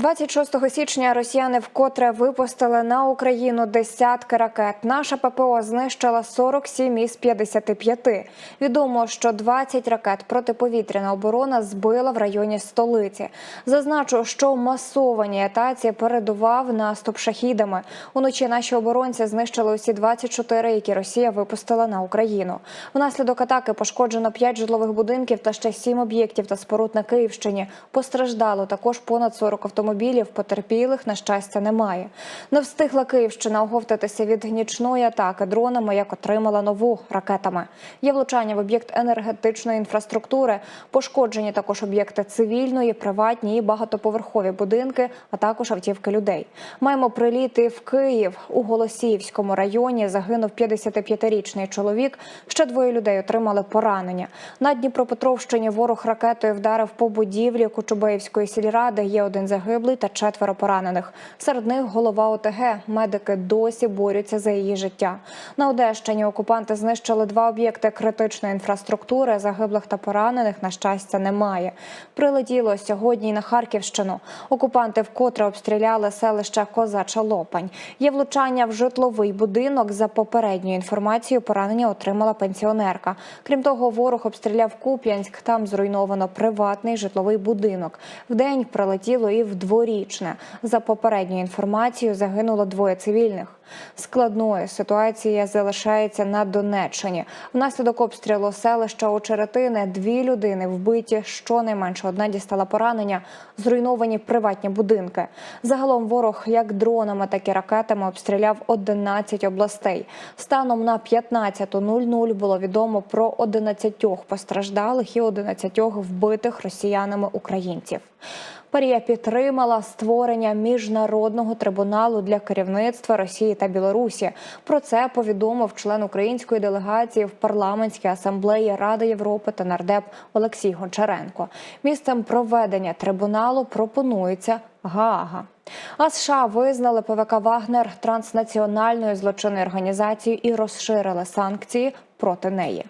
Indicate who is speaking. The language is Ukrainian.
Speaker 1: 26 січня росіяни вкотре випустили на Україну десятки ракет. Наша ППО знищила 47 із 55. Відомо, що 20 ракет протиповітряна оборона збила в районі столиці. Зазначу, що масовані атаці передував наступ шахідами. Уночі наші оборонці знищили усі 24, які Росія випустила на Україну. Внаслідок атаки пошкоджено 5 житлових будинків та ще 7 об'єктів та споруд на Київщині. Постраждало також понад 40 автомобілів. Потерпілих, на щастя, немає. Не встигла Київщина оговтатися від нічної атаки дронами, як отримала нову ракетами. Є влучання в об'єкт енергетичної інфраструктури, пошкоджені також об'єкти цивільної, приватні і багатоповерхові будинки, а також автівки людей. Маємо приліти в Київ у Голосіївському районі. Загинув 55-річний чоловік. Ще двоє людей отримали поранення. На Дніпропетровщині ворог ракетою вдарив по будівлі Кочубеївської сільради. Є один загиблий та четверо поранених. Серед них голова ОТГ. Медики досі борються за її життя. На Одещині окупанти знищили два об'єкти критичної інфраструктури. Загиблих та поранених на щастя немає. Прилетіло сьогодні на Харківщину. Окупанти вкотре обстріляли селище Козача Лопань. Є влучання в житловий будинок. За попередньою інформацією, поранення отримала пенсіонерка. Крім того, ворог обстріляв Куп'янськ. Там зруйновано приватний житловий будинок. Вдень прилетіло і в дворічне. За попередньою інформацією, загинуло двоє цивільних. Складною ситуація залишається на Донеччині. Внаслідок обстрілу селища Очеретини дві людини вбиті. Щонайменше одна дістала поранення. Зруйновані приватні будинки. Загалом ворог як дронами, так і ракетами обстріляв 11 областей. Станом на 15.00 було відомо про 11 постраждалих і 11 вбитих росіянами українців. Парія підтримала створення міжнародного трибуналу для керівництва Росії та Білорусі. Про це повідомив член української делегації в парламентській асамблеї Ради Європи та нардеп Олексій Гончаренко. Місцем проведення трибуналу пропонується Гаага. А США визнали ПВК Вагнер транснаціональною злочинною організацією і розширили санкції проти неї.